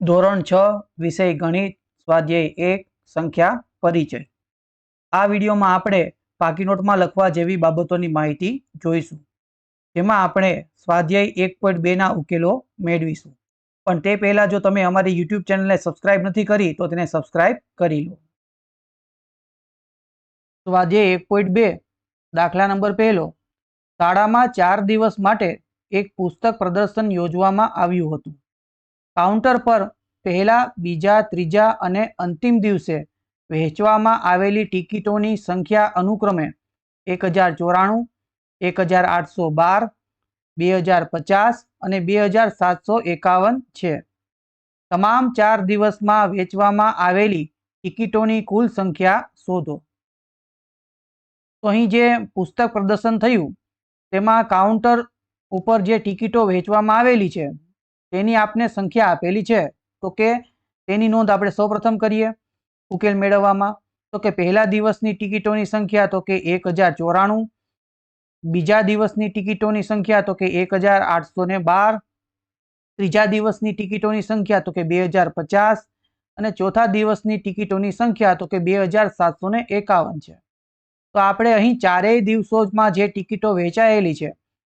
ધોરણ છ, વિષય ગણિત, સ્વાધ્યાય એક, સંખ્યા, પરિચય. આ વિડીયોમાં આપણે પાકી નોટમાં લખવા જેવી બાબતોની માહિતી જોઈશું. જેમાં આપણે સ્વાધ્યાય એક પોઈન્ટ બેના ઉકેલો મેળવીશું. પણ તે પહેલાં જો તમે અમારી યુટ્યુબ ચેનલને સબસ્ક્રાઇબ નથી કરી, તો તેને સબસ્ક્રાઇબ કરી લો. સ્વાધ્યાય એક પોઈન્ટ બે, દાખલા નંબર પહેલો. શાળામાં ચાર દિવસ માટે એક પુસ્તક પ્રદર્શન યોજવામાં આવ્યું હતું. કાઉન્ટર પર પહેલા, બીજા, ત્રીજા અને અંતિમ દિવસે વહેંચવામાં આવેલી ટિકિટોની સંખ્યા અનુક્રમે એક હજાર ચોરાણું એક હજાર આઠસો બાર બે હજાર પચાસ અને બે હજાર સાતસો એકાવન છે. તમામ ચાર દિવસમાં વેચવામાં આવેલી ટિકિટોની કુલ સંખ્યા શોધો. તો અહીં જે પુસ્તક પ્રદર્શન થયું, તેમાં કાઉન્ટર ઉપર જે ટિકિટો વેચવામાં આવેલી છે તેની આપને સંખ્યા આપેલી છે, તો કે તેની નોંધ આપણે સૌપ્રથમ કરીએ ઉકેલ મેળવવામાં. તો કે પહેલા દિવસની ટિકિટોની સંખ્યા તો કે એક હજાર ચોરાણું, બીજા દિવસની ટિકિટોની સંખ્યા તો કે એક હજાર આઠસો ને બાર, ત્રીજા દિવસની ટિકિટોની સંખ્યા તો કે બે હજાર પચાસ, અને ચોથા દિવસની ટિકિટોની સંખ્યા તો કે બે હજાર સાતસો એકાવન છે. તો આપણે અહીં ચારેય દિવસોમાં જે ટિકિટો વેચાયેલી છે,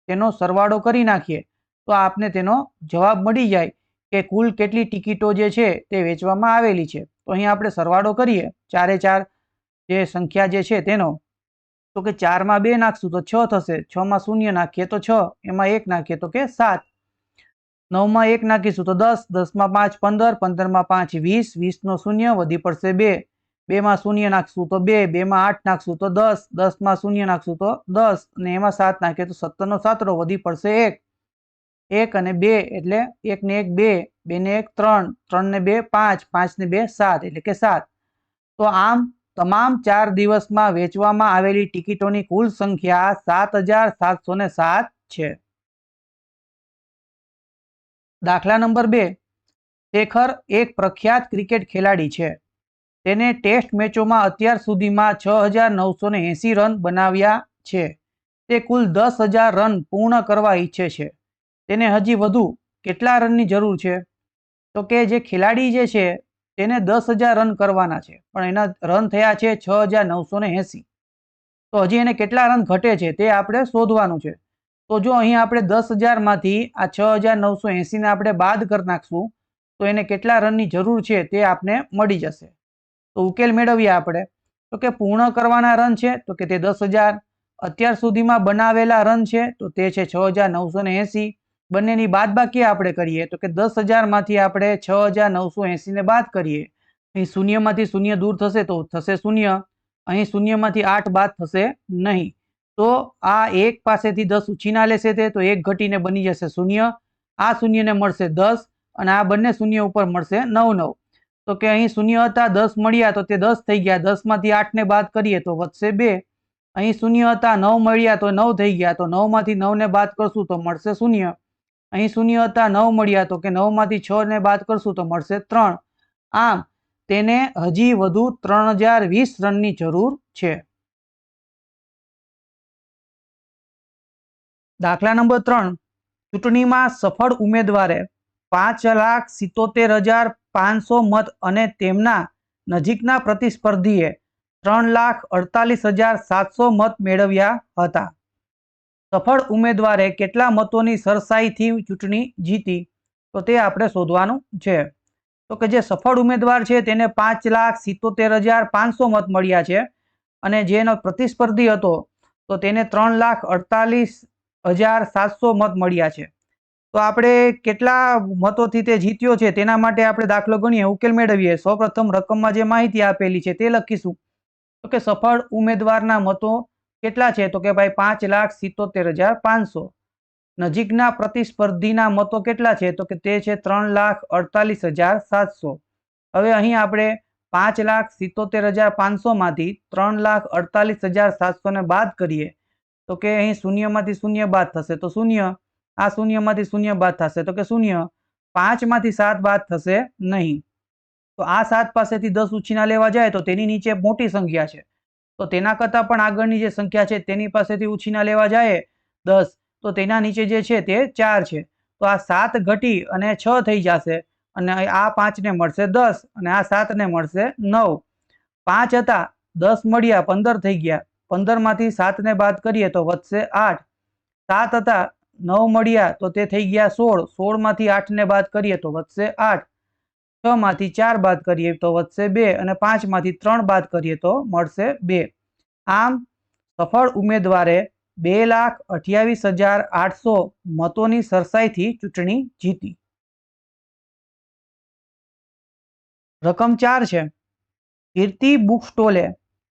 તેનો સરવાળો કરી નાખીએ. તો આપને તેનો જવાબ મળી જાય કે કુલ કેટલી ટિકિટો જે છે તે વેચવામાં આવેલી છે. તો અહીં આપણે સરવાળો કરીએ. ચારે ચાર જે સંખ્યા જે છે તેનો, તો કે ચારમાં બે નાખશું તો છ થશે. છમાં શૂન્ય નાખીએ તો છ, એમાં એક નાખીએ તો કે સાત. નવમાં એક નાખીશું તો દસ, દસમાં પાંચ પંદર, પંદરમાં પાંચ વીસ, વીસનો શૂન્ય, વધી પડશે બે. બેમાં શૂન્ય નાખશું તો બે, બેમાં આઠ નાખશું તો દસ, દસમાં શૂન્ય નાખશું તો દસ, અને એમાં સાત નાખીએ તો સત્તરનો સાતરો, વધી પડશે એક. એક અને બે એટલે એક ને એક બે બે ને એક ત્રણ ત્રણ ને બે પાંચ પાંચ ને બે સાત એટલે કે સાત. તો આમ તમામ ચાર દિવસમાં વેચવામાં આવેલી ટિકિટોની કુલ સંખ્યા સાત હજાર સાતસો ને સાત છે. દાખલા નંબર બે. શેખર એક પ્રખ્યાત ક્રિકેટ ખેલાડી છે. તેને ટેસ્ટ મેચોમાં અત્યાર સુધીમાં છ હજાર નવસો ને એંસી રન બનાવ્યા છે. તે કુલ દસ હજાર રન પૂર્ણ કરવા ઈચ્છે છે. તેને હજી વધુ કેટલા રનની જરૂર છે? તો કે જે ખેલાડી જે છે, તેને દસ હજાર રન કરવાના છે. પણ એના રન થયા છે છ હજાર નવસો ને એંસી. તો હજી એને કેટલા રન ઘટે છે તે આપણે શોધવાનું છે. તો જો અહીં આપણે દસ હજારમાંથી આ છ હજાર નવસો એંસીને આપણે બાદ કરી નાખશું, તો એને કેટલા રનની જરૂર છે તે આપને મળી જશે. તો ઉકેલ મેળવીએ આપણે. તો કે પૂર્ણ કરવાના રન છે, તો કે તે દસ હજાર. અત્યાર સુધીમાં બનાવેલા રન છે, તો તે છે છ હજાર નવસો ને એંસી. બંનેની બાદ બાકી આપણે કરીએ તો કે દસ હજારમાંથી આપણે છ હજાર નવસો એંસીને બાદ કરીએ. અહીં શૂન્યમાંથી શૂન્ય દૂર થશે તો થશે શૂન્ય. અહીં શૂન્યમાંથી આઠ બાદ થશે નહીં. તો આ એક પાસેથી દસ ઉછીના લેશે તે તો એક ઘટીને બની જશે શૂન્ય. આ શૂન્યને મળશે દસ અને આ બંને શૂન્ય ઉપર મળશે નવ નવ. તો કે અહીં શૂન્ય હતા દસ મળ્યા તો તે દસ થઈ ગયા. દસમાંથી આઠને બાદ કરીએ તો વધશે બે. અહીં શૂન્ય હતા નવ મળ્યા તો નવ થઈ ગયા. તો નવમાંથી નવને બાદ કરશું તો મળશે શૂન્ય. અહીં શૂન્ય હતા નવ મળ્યા તો કે નવમાંથી છ ને બાદ કરશું તો મળશે ત્રણ. આમ, તેને હજી વધુ ત્રણ હજાર વીસ રનની જરૂર છે. દાખલા નંબર ત્રણ. ચૂંટણીમાં સફળ ઉમેદવારે પાંચ લાખ સિત્તોતેર હજાર પાંચસો મત અને તેમના નજીકના પ્રતિસ્પર્ધીએ ત્રણ લાખ અડતાલીસ હજાર સાતસો મત મેળવ્યા હતા. સફળ ઉમેદવારે કેટલા મતોની સરસાઈથી ચૂંટણી જીતી? તો તે આપણે શોધવાનું છે. તો કે જે સફળ ઉમેદવાર છે તેને પાંચ લાખ સિત્તોતેર હજાર પાંચસો મત મળ્યા છે અને જેનો પ્રતિસ્પર્ધી હતો, તો તેને ત્રણ લાખ અડતાલીસ હજાર સાતસો મત મળ્યા છે. તો આપણે કેટલા મતોથી તે જીત્યો છે તેના માટે આપણે દાખલો ગણીએ, ઉકેલ મેળવીએ. સૌપ્રથમ રકમમાં જે માહિતી આપેલી છે તે લખીશું. તો કે સફળ ઉમેદવારના મતો કેટલા છે? તો કે ભાઈ પાંચ લાખ સિત્તોતેર હજાર પાંચસો. નજીકના પ્રતિસ્પર્ધીના મતો કેટલા છે? તો કે તે છે ત્રણ લાખ અડતાલીસ હજાર સાતસો. હવે અહીં આપણે પાંચ લાખ સિત્તોતેર હજાર પાંચસોમાંથી ત્રણ લાખ અડતાલીસ હજાર સાતસોને બાદ કરીએ. તો કે અહીં શૂન્યમાંથી શૂન્ય બાદ થશે. તો શૂન્ય. આ શૂન્યમાંથી શૂન્ય બાદ થશે. તો કે શૂન્ય. પાંચમાંથી સાત બાદ થશે નહીં. તો આ સાત પાસેથી દસ ઉછીના લેવા જાય તો તેની નીચે મોટી સંખ્યા છે. તો તેના કરતાં પણ આગળની જે સંખ્યા છે તેની પાસેથી ઉછીના લેવા જાય દસ. તો તેના નીચે જે છે તે ચાર છે. તો આ સાત ઘટી અને છ થઈ જશે અને આ પાંચને મળશે દસ અને આ સાતને મળશે નવ. પાંચ હતા, દસ મળ્યા, પંદર થઈ ગયા. પંદરમાંથી સાતને બાદ કરીએ તો વધશે આઠ. સાત હતા, નવ મળ્યા તો તે થઈ ગયા સોળ. સોળમાંથી આઠને બાદ કરીએ તો વધશે આઠ. માંથી ચાર બાદ કરીએ તો વધશે બે અને પાંચમાંથી ત્રણ બાદ કરીએ તો મળશે બે. આમ સફળ ઉમેદવારે બે લાખ અઠ્યાવીસ હજાર આઠસો મતોની સરસાઈથી ચૂંટણી જીતી. રકમ ચાર છે. કીર્તિ બુક સ્ટોલે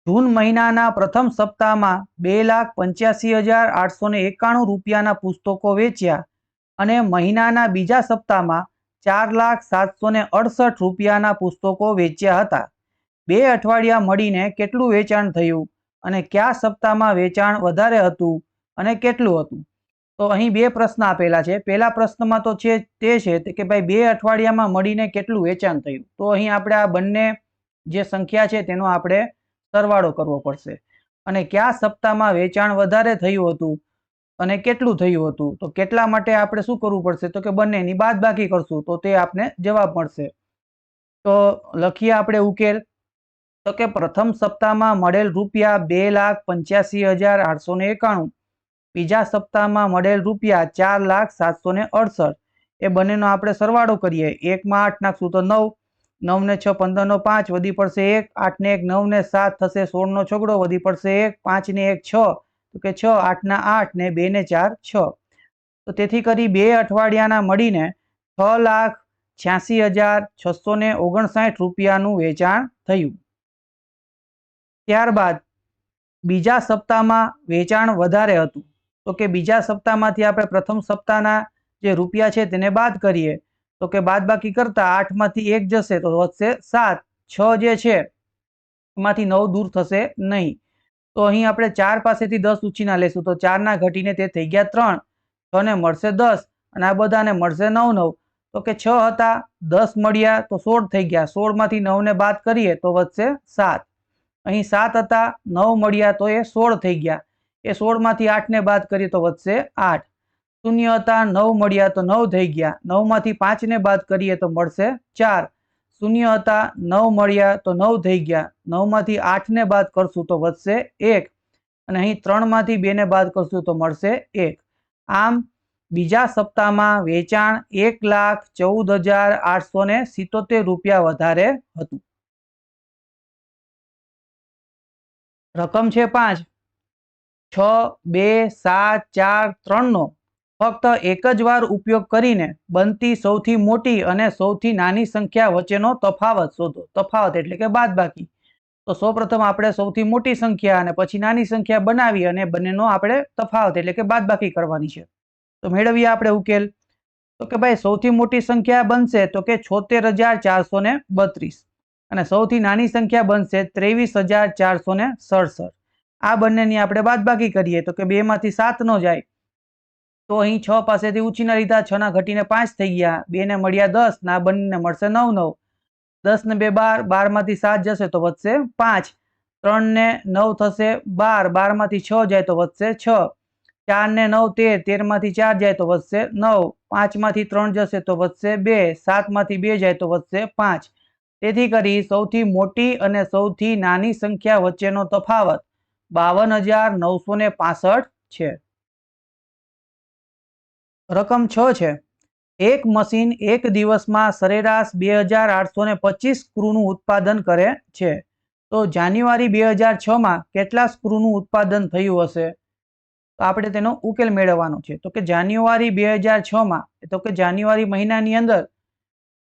જૂન મહિનાના પ્રથમ સપ્તાહમાં બે લાખ પંચ્યાસી હજાર આઠસો ને એકાણું રૂપિયાના પુસ્તકો વેચ્યા અને મહિનાના બીજા સપ્તાહમાં ચાર લાખ સાતસો ને અડસઠ રૂપિયાના પુસ્તકો વેચ્યા હતા. બે અઠવાડિયા મળીને કેટલું વેચાણ થયું અને કયા સપ્તાહમાં વેચાણ વધારે હતું અને કેટલું હતું? તો અહીં બે પ્રશ્ન આપેલા છે. પહેલા પ્રશ્નમાં તો છે તે છે કે ભાઈ બે અઠવાડિયામાં મળીને કેટલું વેચાણ થયું? તો અહીં આપણે આ બંને જે સંખ્યા છે તેનો આપણે સરવાળો કરવો પડશે. અને કયા સપ્તાહમાં વેચાણ વધારે થયું હતું? અને કેટલું થયું હતું? તો કેટલા માટે આપણે શું કરવું પડશે? તો કે બંનેની બાદ બાકી કરશું. તો તે આપને જવાબ મળશે. તો લખીએ આપણે ઉકેલ. તો કે પ્રથમ સપ્તાહમાં મળેલ રૂપિયા બે લાખ પંચ્યાસી હજાર આઠસો ને એકાણું. બીજા સપ્તાહમાં મળેલ રૂપિયા ચાર લાખ સાતસો ને અડસઠ. એ બંનેનો આપણે સરવાળો કરીએ. એકમાં આઠ નાખશું તો નવ. નવ ને છ પંદરનો પાંચ વધી પડશે એક. આઠને એક નવ ને સાત થશે સોળનો છગડો વધી પડશે એક. પાંચને એક છ. તો કે છ, આઠના આઠ ને બે ને ચાર, છ. તો તેથી કરી બે અઠવાડિયાના મળીને છ લાખ છ્યાસી હજાર છસો ને ઓગણસાઠ રૂપિયાનું વેચાણ થયું. ત્યારબાદ બીજા સપ્તાહમાં વેચાણ વધારે હતું. તો કે બીજા સપ્તાહમાંથી આપણે પ્રથમ સપ્તાહના જે રૂપિયા છે તેને બાદ કરીએ. તો કે બાદ બાકી કરતા આઠમાંથી એક જશે તો વધશે સાત. છ જે છે એમાંથી નવ દૂર થશે નહીં. તો અહીં આપણે ચાર પાસેથી દસ ઉછીના લેશું. તો ચારના ઘટીને તે થઈ ગયા ત્રણ. છ ને મળશે દસ. અને આ બધાને મળશે નવ નવ. તો કે છ હતા, દસ મળ્યા, તો સોળ થઈ ગયા. સોળમાંથી નવને બાદ કરીએ તો વધશે સાત. અહીં સાત હતા, નવ મળ્યા, તો એ સોળ થઈ ગયા. એ સોળમાંથી આઠને બાદ કરીએ તો વધશે આઠ. શૂન્ય હતા, નવ મળ્યા, તો નવ થઈ ગયા. નવમાંથી પાંચને બાદ કરીએ તો મળશે ચાર. શૂન્ય હતા, નવ મળ્યા તો નવ થઈ ગયા. નવમાંથી આઠને બાદ કરશું તો વધશે એક. અને અહીં ત્રણમાંથી બેને બાદ કરશું તો મળશે એક. આમ બીજા સપ્તાહમાં વેચાણ એક લાખ ચૌદ હજાર આઠસો ને સિત્તોતેર રૂપિયા વધારે હતું. રકમ છે પાંચ. છ, બે, સાત, ચાર ત્રણનો ફક્ત એક જ વાર ઉપયોગ કરીને બનતી સૌથી મોટી અને સૌથી નાની સંખ્યા વચ્ચેનો તફાવત શોધો. તફાવત એટલે કે બાદબાકી. તો સૌપ્રથમ આપણે સૌથી મોટી સંખ્યા અને પછી નાની સંખ્યા બનાવી અને બંનેનો આપણે તફાવત એટલે કે બાદબાકી કરવાની છે. તો મેળવીએ આપણે ઉકેલ. તો કે ભાઈ સૌથી મોટી સંખ્યા બનશે તો કે છોતેર હજાર ચારસો ને બત્રીસ. અને સૌથી નાની સંખ્યા બનશે ત્રેવીસ હજાર ચારસો ને સડસઠ. આ બંનેની આપણે બાદબાકી કરીએ તો કે બેમાંથી સાત નો જાય. તો અહીં છ પાસેથી ઉછીના લીધા છ ના ઘટીને પાંચ થઈ ગયા. બે ને મળ્યા દસ, ના બંને મળશે નવ નવ. દસ ને બે બાર બારમાંથી સાત જશે તો વધશે પાંચ. ત્રણ ને નવ થશે બાર બારમાંથી છ જાય તો વધશે છ. ચાર ને નવ તેર તેરમાંથી ચાર જાય તો વધશે નવ. પાંચમાંથી ત્રણ જશે તો વધશે બે સાતમાંથી બે જાય તો વધશે પાંચ. તેથી કરી સૌથી મોટી અને સૌથી નાની સંખ્યા વચ્ચેનો તફાવત બાવન હજાર નવસો ને પાસઠ છે. રકમ છ છે. એક મશીન એક દિવસમાં સરેરાશ બે હજાર આઠસો ને પચીસ સ્ક્રૂનું ઉત્પાદન કરે છે. તો જાન્યુઆરી બે હજાર છમાં કેટલા સ્ક્રૂનું ઉત્પાદન થયું હશે? તો આપણે તેનો ઉકેલ મેળવવાનો છે. તો કે જાન્યુઆરી બે હજાર છમાં, તો કે જાન્યુઆરી મહિનાની અંદર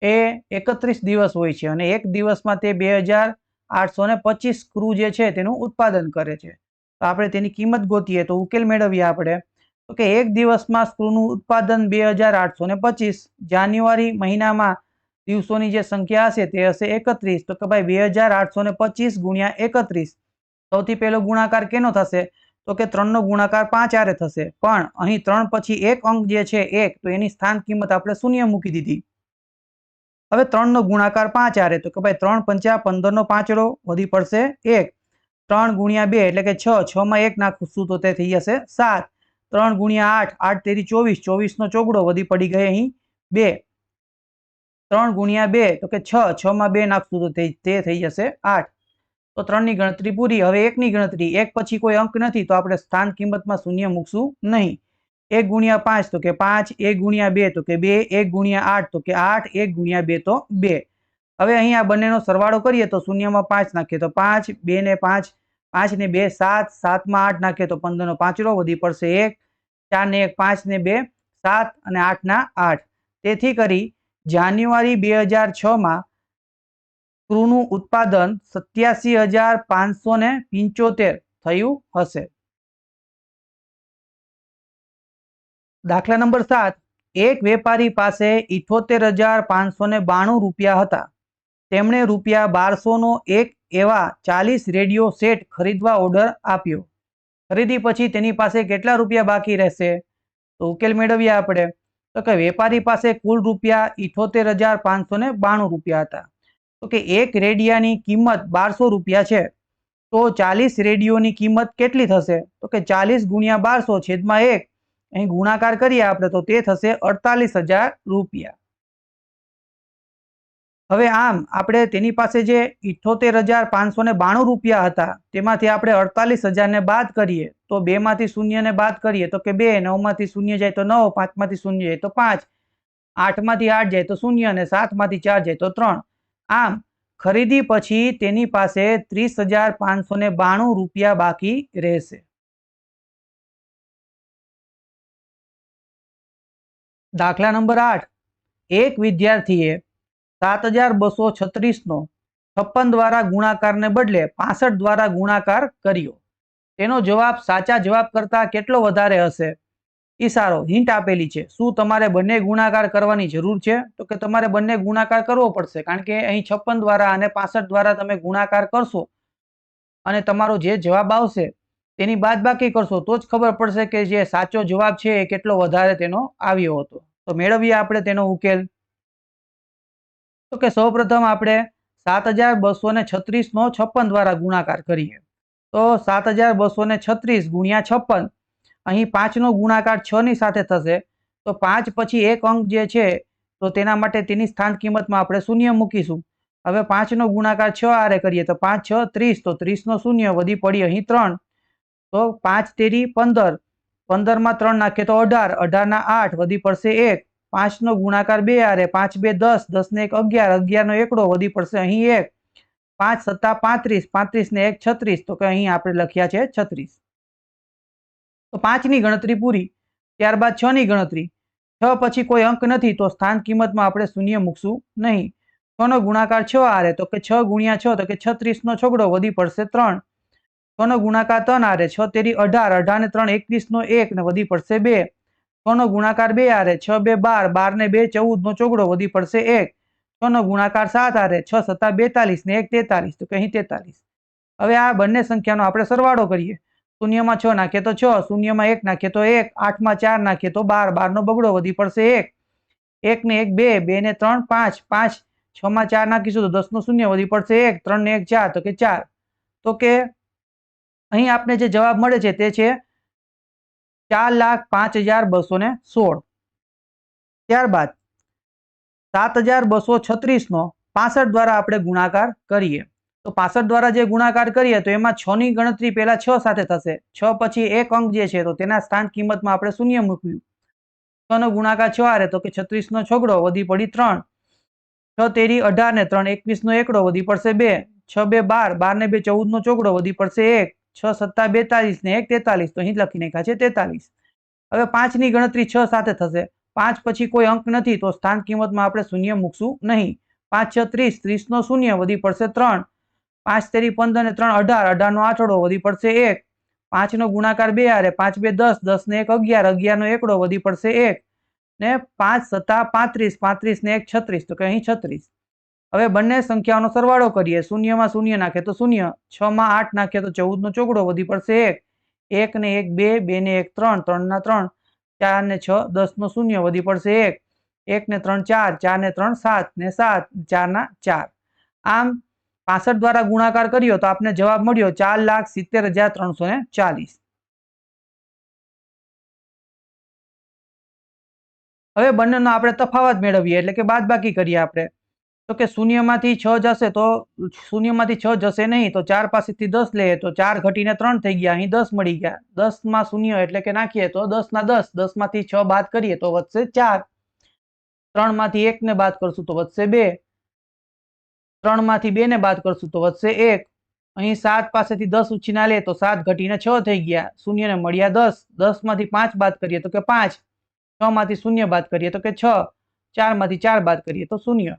એ એકત્રીસ દિવસ હોય છે અને એક દિવસમાં તે બે હજાર આઠસો ને પચીસ સ્ક્રૂ જે છે તેનું ઉત્પાદન કરે છે. તો આપણે તેની કિંમત ગોતીએ તો ઉકેલ મેળવીએ આપણે. તો કે એક દિવસમાં સ્ક્રૂનું ઉત્પાદન બે હજાર આઠસો ને પચીસ જાન્યુઆરી મહિનામાં દિવસોની જે સંખ્યા હશે તે હશે એકત્રીસ. તો કે ભાઈ બે હજાર આઠસો ને પચીસ ગુણ્યા એકત્રીસ. સૌથી પહેલો ગુણાકાર કેનો થશે? તો કે ત્રણનો ગુણાકાર પાંચ આરે થશે. પણ અહીં ત્રણ પછી એક અંક જે છે એક, તો એની સ્થાન કિંમત આપણે શૂન્ય મૂકી દીધી. હવે ત્રણનો ગુણાકાર પાંચ આરે, તો કે ભાઈ ત્રણ પંચા પંદરનો પાંચડો વધી પડશે એક. ત્રણ ગુણ્યા બે એટલે કે છ, છમાં એક નાખશું તો તે થઈ જશે સાત. ત્રણ ગુણ્યા આઠ આઠ તેરી ચોવીસ, ચોવીસનો ચોગડો વધી પડી ગઈ અહીં. બે. ત્રણ ગુણ્યા બે, તો કે છ છ માં બે નાખશું તો તે થઈ જશે આઠ. તો ત્રણની ગણતરી પૂરી, હવે એકની ગણતરી, એક પછી કોઈ અંક નથી, તો આપણે સ્થાન કિંમતમાં શૂન્ય મૂકશું નહીં. એક ગુણ્યા પાંચ, તો કે પાંચ, એક ગુણ્યા બે, તો કે બે, એક ગુણ્યા આઠ, તો કે આઠ, એક ગુણ્યા બે, તો બે. હવે અહીં આ બંનેનો સરવાળો કરીએ તો શૂન્યમાં પાંચ નાખીએ તો પાંચ, બે ને પાંચ પાંચ ને બે, સાત, સાતમાં આઠ નાખીએ તો પંદરનો પાંચરો વધી પડશે એક. ચાર ને એક પાંચ ને બે, સાત અને આઠના આઠ. તેથી કરી જાન્યુઆરી બે હજાર છમાં ક્રૂનું ઉત્પાદન સત્યાસી હજાર પાંચસો ને પંચોતેર થયું હશે. દાખલા નંબર સાત. એક વેપારી પાસે ઇઠોતેર હજાર પાંચસો ને બાણું રૂપિયા હતા. તેમણે રૂપિયા બારસોનો એક એવા ચાલીસ રેડિયો સેટ ખરીદવા ઓર્ડર આપ્યો. ખરીદી પછી તેની પાસે કેટલા રૂપિયા બાકી રહેશે? તો ઉકેલ મેળવીએ આપણે. તો કે વેપારી પાસે કુલ રૂપિયા ઇઠોતેર હજાર પાંચસો ને બાણું રૂપિયા હતા. તો કે એક રેડિયાની કિંમત બારસો રૂપિયા છે. તો ચાલીસ રેડિયોની કિંમત કેટલી થશે? તો કે ચાલીસ ગુણ્યા બારસો છેદમાં એક. અહીં ગુણાકાર કરીએ આપણે તો તે થશે અડતાલીસ હજાર રૂપિયા. હવે આમ, આપણે તેની પાસે જે ઇઠોતેર હજાર પાંચસો ને બાણું રૂપિયા હતા, તેમાંથી આપણે અડતાલીસ હજારને બાદ કરીએ, તો બેમાંથી શૂન્યને બાદ કરીએ, તો કે બે, નવમાંથી શૂન્ય જાય તો નવ, પાંચમાંથી શૂન્ય જાય તો પાંચ, આઠમાંથી આઠ જાય તો શૂન્ય અને સાતમાંથી ચાર જાય તો ત્રણ. આમ, ખરીદી પછી તેની પાસે ત્રીસ હજાર પાંચસો ને બાણું રૂપિયા બાકી રહેશે. દાખલા નંબર આઠ. એક વિદ્યાર્થીએ સાત હજાર બસો છત્રીસનો છપ્પન દ્વારા ગુણાકારને બદલે પાસઠ દ્વારા ગુણાકાર કર્યો. તેનો જવાબ, સાચા જવાબ કરતાં કેટલો વધારે હશે? ઈશારો હિન્ટ આપેલી છે. શું તમારે બંને ગુણાકાર કરવાની જરૂર છે? તો કે તમારે બંને ગુણાકાર કરવો પડશે. કારણ કે અહીં છપ્પન દ્વારા અને પાસઠ દ્વારા તમે ગુણાકાર કરશો અને તમારો જે જવાબ આવશે તેની બાદબાકી કરશો, તો જ ખબર પડશે કે જે સાચો જવાબ છે એ કેટલો વધારે તેનો આવ્યો હતો. તો મેળવીએ આપણે તેનો ઉકેલ. તો કે સૌપ્રથમ આપણે સાત હજાર બસો ને છત્રીસનો છપ્પન દ્વારા ગુણાકાર કરીએ. તો સાત હજાર બસો ને છત્રીસ ગુણ્યા છપ્પન, અહીં પાંચનો ગુણાકાર છ ની સાથે થશે. તો પાંચ પછી એક અંક જે છે, તો તેના માટે તેની સ્થાન કિંમતમાં આપણે શૂન્ય મૂકીશું. હવે પાંચનો ગુણાકાર છ આરે કરીએ, તો પાંચ, છ, ત્રીસ, તો ત્રીસનો શૂન્ય, વધી પડી અહીં ત્રણ. તો પાંચ તેરી પંદર, પંદરમાં ત્રણ નાખીએ તો અઢાર, અઢારના આઠ, વધી પડશે એક. પાંચનો ગુણાકાર બે આરે પાંચ બે દસ દસ ને એક અગિયાર, અગિયારનો એકડો, વધી પડશે અહીં એક. પાંચ સત્તા પાંત્રીસ પાંત્રીસ ને એક છત્રીસ, તો કે અહીં આપણે લખ્યા છે છત્રીસ. તો પાંચની ગણતરી પૂરી, ત્યારબાદ છ ની ગણતરી. છ પછી કોઈ અંક નથી, તો સ્થાન કિંમતમાં આપણે શૂન્ય મૂકશું નહીં. છ નો ગુણાકાર છ આરે તો કે છ ગુણ્યા છ, તો કે છત્રીસ નો છગડો, વધી પડશે ત્રણ. છ નો ગુણાકાર ત્રણ આરે છ તેરી અઢાર અઢાર ને ત્રણ એકવીસ નો એક ને વધી પડશે બે. છ ગુણાકાર બે આરે છ બે બાર બાર ને બે ચૌદ નો ચોગડો વધી પડશે એક. છ ગુણાકાર સાત આરે છ સત્તા બેતાલીસ ને એક તેતાલીસ, તો કહી તેતાલીસ. હવે આ બંને સંખ્યાનો આપણે સરવાળો કરીએ. શૂન્યમાં છ નાખે તો છ, શૂન્યમાં એક નાખે તો એક, આઠમાં ચાર નાખે તો બાર, બારનો બગડો વધી પડશે એક. એક ને એક બે બે ને ત્રણ, પાંચ પાંચ છ માં ચાર નાખીશું તો દસ નો શૂન્ય વધી પડશે એક ત્રણ ને એક ચાર, તો કે ચાર. તો કે અહીં આપને જે જવાબ મળે છે તે છે ચાર લાખ પાંચ હજાર બસો ને સોળ. ત્યારબાદ સાત હજાર બસો છત્રીસનો પાસઠ દ્વારા આપણે ગુણાકાર કરીએ. તો પાસઠ દ્વારા જે ગુણાકાર કરીએ તો એમાં છ ની ગણતરી પહેલા છ સાથે થશે. છ પછી એક અંક જે છે તો તેના સ્થાન કિંમતમાં આપણે શૂન્ય મૂક્યું. છનો ગુણાકાર છ આરે તો કે છત્રીસ નો છગડો વધી પડી ત્રણ. છ તેરી અઢાર ને ત્રણ એકવીસ નો એકડો વધી પડશે બે. છ બે બાર બાર ને બે ચૌદ નો ચોગડો વધી પડશે એક. છ સત્તા બેતાલીસ ને એક તેતાલીસ, તો અહીં લખી નાખ્યા છે તેતાલીસ. હવે પાંચની ગણતરી છ સાથે થશે. પાંચ પછી કોઈ અંક નથી, તો સ્થાન કિંમતમાં આપણે શૂન્ય મૂકશું નહીં. પાંચ છ ત્રીસ, ત્રીસનો શૂન્ય વધી પડશે ત્રણ. પાંચ તેરી પંદર ને ત્રણ અઢાર, અઢારનો આઠડો વધી પડશે એક. પાંચનો ગુણાકાર બે આરે, પાંચ બે દસ દસ ને એક અગિયાર, અગિયારનો એકડો વધી પડશે એક. ને પાંચ સત્તા પાંત્રીસ પાંત્રીસ ને એક છત્રીસ, તો કે અહીં છત્રીસ. હવે બંને સંખ્યાઓનો સરવાળો કરીએ. શૂન્યમાં શૂન્ય નાખે તો શૂન્ય. છ માં આઠ નાખીએ તો ચૌદનો ચોકડો વધી પડશે એક. એક ને એક બે બે ને એક ત્રણ, ત્રણના ત્રણ. ચાર ને છ, દસનો શૂન્ય વધી પડશે એક. એક ને ત્રણ ચાર ચાર ને ત્રણ સાત, ને સાત, ચારના ચાર. આમ પાસઠ દ્વારા ગુણાકાર કર્યો તો આપને જવાબ મળ્યો ચાર લાખ સિત્તેર હજાર ત્રણસો ને ચાલીસ. હવે બંનેનો આપણે તફાવત મેળવીએ એટલે કે બાદબાકી કરીએ આપણે. તો કે શૂન્યમાંથી છ જશે તો શૂન્યમાંથી છ જશે નહીં, તો ચાર પાસેથી દસ લઈએ તો ચાર ઘટીને ત્રણ થઈ ગયા, અહીં દસ મળી ગયા. દસમાં શૂન્ય એટલે કે નાખીએ તો દસના દસ, દસમાંથી છ બાદ કરીએ તો વધશે ચાર. ત્રણમાંથી એકને બાદ કરશું તો વધશે બે. ત્રણમાંથી બેને બાદ કરશું તો વધશે એક. અહીં સાત પાસેથી દસ ઉછીના લે તો સાત ઘટીને છ થઈ ગયા. શૂન્યને મળ્યા દસ. દસમાંથી પાંચ બાદ કરીએ તો કે પાંચ. છ માંથી શૂન્ય બાદ કરીએ તો કે છ. ચારમાંથી ચાર બાદ કરીએ તો શૂન્ય.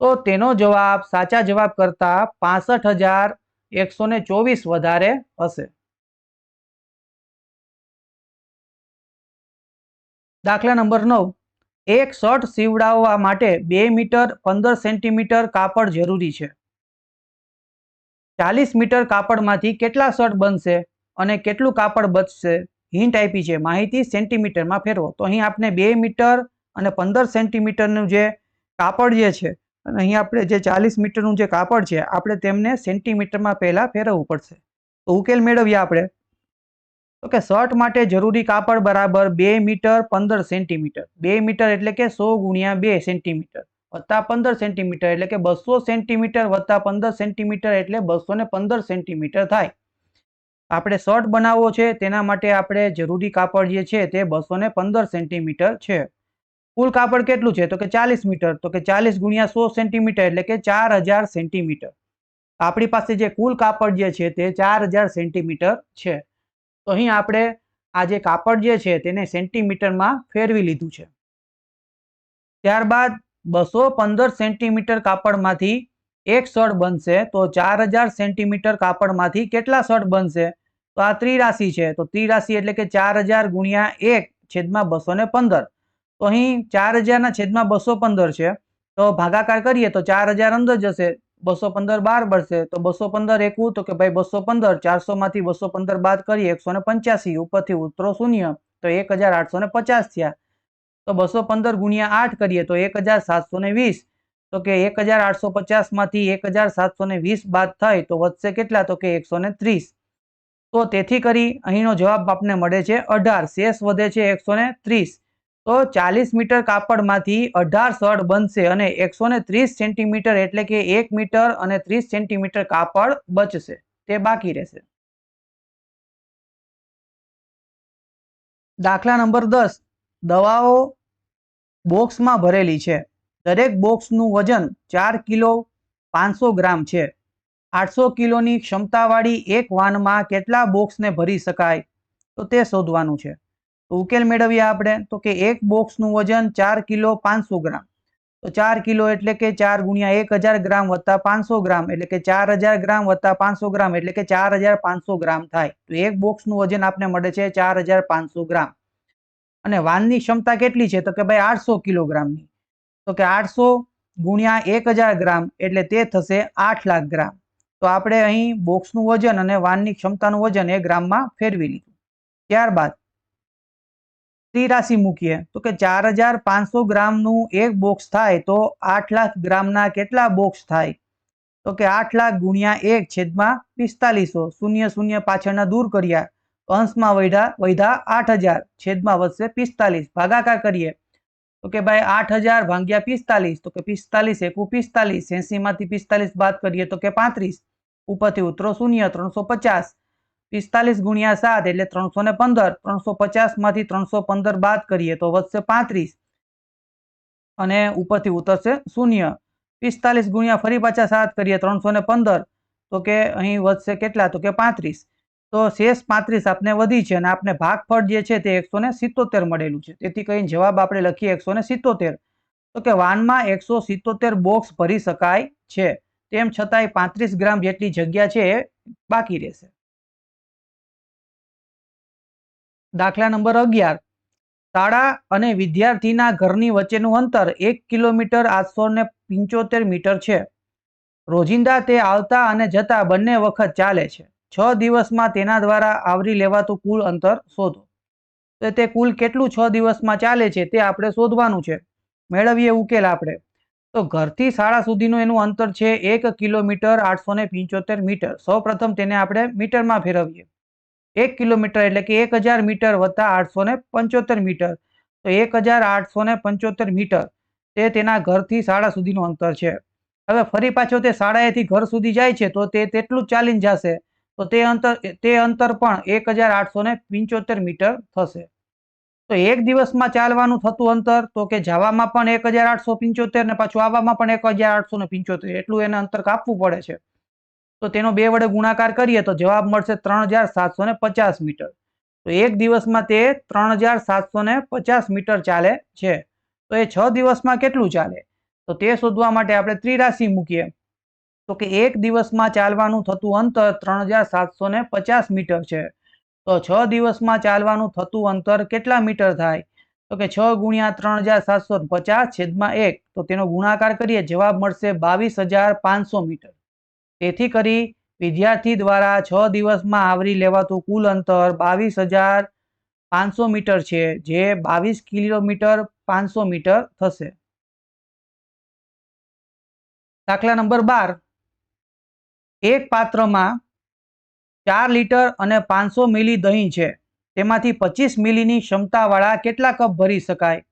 તો તેનો જવાબ, સાચા જવાબ કરતા પાસઠ હજાર એકસો ને ચોવીસ વધારે હશે. દાખલા નંબર નવ. એક શર્ટ સીવડાવવા માટે બે મીટર પંદર સેન્ટીમીટર કાપડ જરૂરી છે. ચાલીસ મીટર કાપડમાંથી કેટલા શર્ટ બનશે અને કેટલું કાપડ બચશે? હિન્ટ આપી છે, માહિતી સેન્ટીમીટરમાં ફેરવો. તો અહીં આપણે બે મીટર અને પંદર સેન્ટીમીટરનું જે કાપડ જે છે અને અહીં આપણે જે ચાલીસ મીટરનું જે કાપડ છે, આપણે તેમને સેન્ટીમીટરમાં પહેલાં ફેરવવું પડશે. તો ઉકેલ મેળવીએ આપણે. તો કે શર્ટ માટે જરૂરી કાપડ બરાબર બે મીટર પંદર સેન્ટીમીટર. બે મીટર એટલે કે સો ગુણ્યા બે સેન્ટીમીટર. વત્તા પંદર સેન્ટીમીટર એટલે કે બસો સેન્ટીમીટર વત્તા પંદર સેન્ટીમીટર એટલે બસો ને પંદર સેન્ટીમીટર થાય. આપણે શર્ટ બનાવવો છે, તેના માટે આપણે જરૂરી કાપડ જે છે, તે બસો ને પંદર સેન્ટીમીટર છે. કુલ કાપડ કેટલું છે? તો કે ચાલીસ મીટર. તો કે ચાલીસ ગુણ્યા સો સેન્ટીમીટર એટલે કે ચાર હજાર સેન્ટીમીટર. આપણી પાસે જે કુલ કાપડ જે છે તે ચાર હજાર સેન્ટીમીટર છે. તો અહીં આપણે આ જે કાપડ જે છે તેને સેન્ટીમીટરમાં ફેરવી લીધું છે. ત્યારબાદ બસો પંદર સેન્ટીમીટર કાપડમાંથી એક શર્ટ બનશે. તો ચાર હજાર સેન્ટીમીટર કાપડમાંથી કેટલા શર્ટ બનશે? તો આ ત્રિરાશિ છે. તો ત્રિરાશિ એટલે કે ચાર હજાર ગુણ્યા એક છેદમાં બસો ને પંદર. તો અહીં ચાર હજારના છેદમાં બસો પંદર છે. તો ભાગાકાર કરીએ તો ચાર હજાર અંદર જશે, બસો પંદર બાર બળશે. તો બસો પંદર એકવું તો કે ભાઈ બસો પંદર, ચારસો માંથી બસો પંદર બાદ કરીએ એકસો ને પંચ્યાસી, ઉપરથી ઉતરો શૂન્ય, તો એક હજાર આઠસો ને પચાસ થયા. તો બસો પંદર ગુણ્યા આઠ કરીએ તો એક હજાર સાતસો ને વીસ, તો કે એક હજાર આઠસો પચાસમાંથી એક હજાર સાતસો ને વીસ બાદ થાય તો વધશે કેટલા? તો કે એકસો ને ત્રીસ. તો તેથી કરી અહીંનો જવાબ આપને મળે છે અઢાર, શેષ વધે છે એકસો ને ત્રીસ. તો ચાલીસ મીટર કાપડમાંથી અઢાર શર્ટ બનશે અને એકસો ત્રીસ સેન્ટીમીટર એટલે કે એક મીટર અને ત્રીસ સેન્ટીમીટર કાપડ બચશે. તે બાકી રહેશે. દાખલા નંબર દસ. દવાઓ બોક્સમાં ભરેલી છે. દરેક બોક્સનું વજન ચાર કિલો પાંચસો ગ્રામ છે. આઠસો કિલોની ક્ષમતાવાળી એક વાનમાં કેટલા બોક્સને ભરી શકાય? તો તે શોધવાનું છે. તો ઉકેલ મેળવીએ આપણે તો કે એક બોક્સનું વજન ચાર કિલો પાંચસો ગ્રામ. તો ચાર કિલો એટલે કે ચાર ગુણ્યા એક હજાર ગ્રામ વત્તા પાંચસો ગ્રામ એટલે કે ચાર હજાર ગ્રામ વત્તા પાંચસો ગ્રામ એટલે કે ચાર હજાર પાંચસો ગ્રામ થાય. તો એક બોક્સનું વજન આપને મળે છે ચાર હજાર પાંચસો ગ્રામ. અને વાનની ક્ષમતા કેટલી છે? તો કે ભાઈ આઠસો કિલોગ્રામની. તો કે આઠસો ગુણ્યા એક હજાર ગ્રામ એટલે તે થશે આઠ લાખ ગ્રામ. તો આપણે અહીં બોક્સનું વજન અને વાનની ક્ષમતાનું વજન એ ગ્રામમાં ફેરવી લીધું. ત્યારબાદ ત્રિરાશી મૂકીએ. તો કે ચાર હજાર પાંચસો ગ્રામનું એક બોક્સ થાય તો આઠ લાખ ગ્રામના કેટલા બોક્સ થાય? તો કે આઠ લાખ ગુણ્યા એક છેદમાં પિસ્તાલીસો. શૂન્ય શૂન્ય પાછળના દૂર કર્યા. અંશમાં વધ્યા વધ્યા આઠ હજાર છેદમાં વધશે પિસ્તાલીસ. ભાગાકાર કરીએ. તો કે ભાઈ આઠ હજાર ભાગ્યા પિસ્તાલીસ. તો કે પિસ્તાલીસ એકુ પિસ્તાલીસ. એસી માંથી પિસ્તાલીસ બાદ કરીએ તો કે પાંત્રીસ. ઉપરથી ઉતરો શૂન્ય, ત્રણસો પચાસ. પિસ્તાલીસ ગુણ્યા સાત એટલે ત્રણસો ને પંદર, ત્રણસો પચાસમાંથી ત્રણસો પંદર બાદ કરીએ તો વધશે પાંત્રીસ. અને ઉપરથી ઉતરશે શૂન્ય. પિસ્તાલીસ ગુણ્યા ફરી પાછા સાત કરીએ ત્રણસો ને પંદર, તો કે અહીં વધશે કેટલા? તો કે પાંત્રીસ. તો શેષ પાંત્રીસ આપને વધી છે અને આપને ભાગફળ જે છે તે એકસો ને સિત્તોતેર મળેલું છે. તેથી કહીને જવાબ આપણે લખીએ એકસો ને સિત્તોતેર. તો કે વાનમાં એકસો સિત્તોતેર બોક્સ ભરી શકાય છે. તેમ છતાંય પાંત્રીસ ગ્રામ જેટલી જગ્યા છે એ બાકી રહેશે. દાખલા નંબર અગિયાર. શાળા અને વિદ્યાર્થીના ઘરની વચ્ચેનું અંતર એક કિલોમીટર આઠસો ને પંચોતેર મીટર છે. રોજિંદા તે આવતા અને જતા બંને વખત ચાલે છે. છ દિવસમાં તેના દ્વારા આવરી લેવાતું કુલ અંતર શોધો. તો તે કુલ કેટલું છ દિવસમાં ચાલે છે તે આપણે શોધવાનું છે. મેળવીએ ઉકેલ આપણે. તો ઘરથી શાળા સુધીનું એનું અંતર છે એક કિલોમીટર આઠસો ને પંચોતેર મીટર. સૌ પ્રથમ તેને આપણે મીટરમાં ફેરવીએ. એક કિલોમીટર એટલે કે એક હજાર મીટર વત્તા આઠસો ને પંચોતેર મીટર. તો એક હજાર આઠસો ને પંચોતેર મીટર તે તેના ઘરથી શાળા સુધીનું અંતર છે. હવે ફરી પાછો તે શાળાએથી ઘર સુધી જાય છે તો તે તેટલું ચાલીને જશે. તો તે અંતર તે અંતર પણ એક હજાર આઠસો ને પંચોતેર મીટર થશે. તો એક દિવસમાં ચાલવાનું થતું અંતર તો કે જવામાં પણ એક હજાર આઠસો પંચોતેર ને પાછું આવવામાં પણ એક હજાર આઠસો ને પંચોતેર. એટલું એને અંતર કાપવું પડે છે. તો તેનો બે વડે ગુણાકાર કરીએ તો જવાબ મળશે ત્રણ હજાર સાતસો ને પચાસ મીટર. તો એક દિવસમાં તે ત્રણ હજાર સાતસો ને પચાસ મીટર ચાલે છે. તો એ છ દિવસમાં કેટલું ચાલે? તો તે શોધવા માટે આપણે ત્રિરાશિ મૂકીએ. તો કે એક દિવસમાં ચાલવાનું થતું અંતર ત્રણ હજાર સાતસો ને પચાસ મીટર છે. તો છ દિવસમાં ચાલવાનું થતું અંતર કેટલા મીટર થાય? તો કે છ ગુણ્યા ત્રણ હજાર સાતસો પચાસ છેદમાં એક. તો તેનો ગુણાકાર કરીએ, જવાબ મળશે બાવીસ હજાર પાંચસો મીટર. તેથી કરી વિદ્યાર્થી દ્વારા છ દિવસમાં આવરી લેવાતું કુલ અંતર બાવીસ હજાર પાંચસો મીટર છે, જે બાવીસ કિલોમીટર પાંચસો મીટર થશે. દાખલા નંબર બાર. એક પાત્રમાં ચાર લીટર અને પાંચસો મિલી દહીં છે. તેમાંથી પચીસ મિલીની ક્ષમતાવાળા કેટલા કપ ભરી શકાય?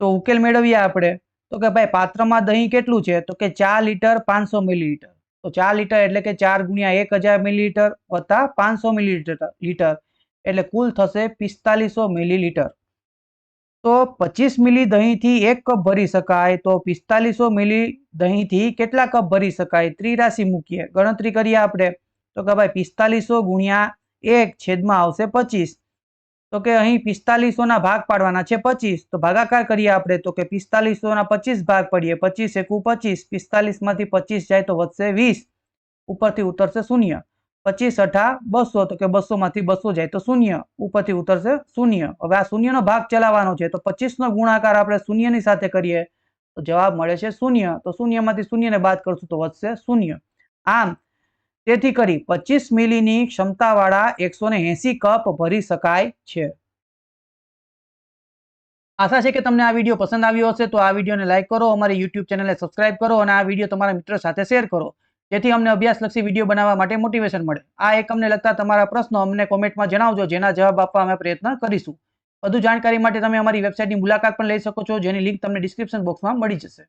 તો ઉકેલ મેળવીએ આપણે. તો કે ભાઈ પાત્રમાં દહીં કેટલું છે? તો કે ચાર લીટર પાંચસો મિલીલીટર. તો ચાર લીટર એટલે કે ચાર ગુણ્યા એક હજાર મિલીલીટર વત્તા પાંચસો મિલીલીટર લીટર. એટલે કુલ થશે પિસ્તાલીસો મિલીલીટર તો પચીસ મિલી દહીંથી એક કપ ભરી શકાય. તો પિસ્તાલીસો મિલી દહીંથી કેટલા કપ ભરી શકાય? ત્રિરાશી મૂકીએ. ગણતરી કરીએ આપણે. તો કે ભાઈ પિસ્તાલીસો ગુણ્યા એક છેદમાં આવશે પચીસ. તો કે અહીં પિસ્તાલીસોના ભાગ પાડવાના છે, પચીસ. તો ભાગાકાર કરીએ આપણે, તો કે પિસ્તાલીસોના પચીસ ભાગ પડીએ. પચીસ એકુ પચીસ, પિસ્તાલીસમાંથી પચીસ જાય તો વધશે વીસ. ઉપરથી ઉતરશે શૂન્ય. પચીસ અઠા બસો, તો કે બસો માંથી બસો જાય તો શૂન્ય. ઉપરથી ઉતરશે શૂન્ય. હવે આ શૂન્યનો ભાગ ચલાવવાનો છે, તો પચીસનો ગુણાકાર આપણે શૂન્યની સાથે કરીએ. તો જવાબ મળે છે શૂન્ય. તો શૂન્યમાંથી શૂન્યને બાદ કરશું તો વધશે શૂન્ય. આમ તેથી કરી પચીસ મિલીની ક્ષમતાવાળા એકસો ને એસી કપ ભરી શકાય છે. આશા છે કે તમને આ વીડિયો પસંદ આવ્યો હશે, તો આ વિડીયોને લાઇક કરો, અમારી યુટ્યુબ ચેનલને સબસ્ક્રાઇબ કરો અને આ વીડિયો તમારા મિત્ર સાથે શેર કરો. જેથી અમને અભ્યાસલક્ષી વીડિયો બનાવવા માટે મોટિવેશન મળે. આ એક અમને લગતા તમારા પ્રશ્નો અમને કોમેન્ટમાં જણાવજો, જેના જવાબ આપવા અમે પ્રયત્ન કરીશું. વધુ જાણકારી માટે તમે અમારી વેબસાઇટની મુલાકાત પણ લઈ શકો છો, જેની લિંક તમને ડિસ્ક્રિપ્શન બોક્સમાં મળી જશે.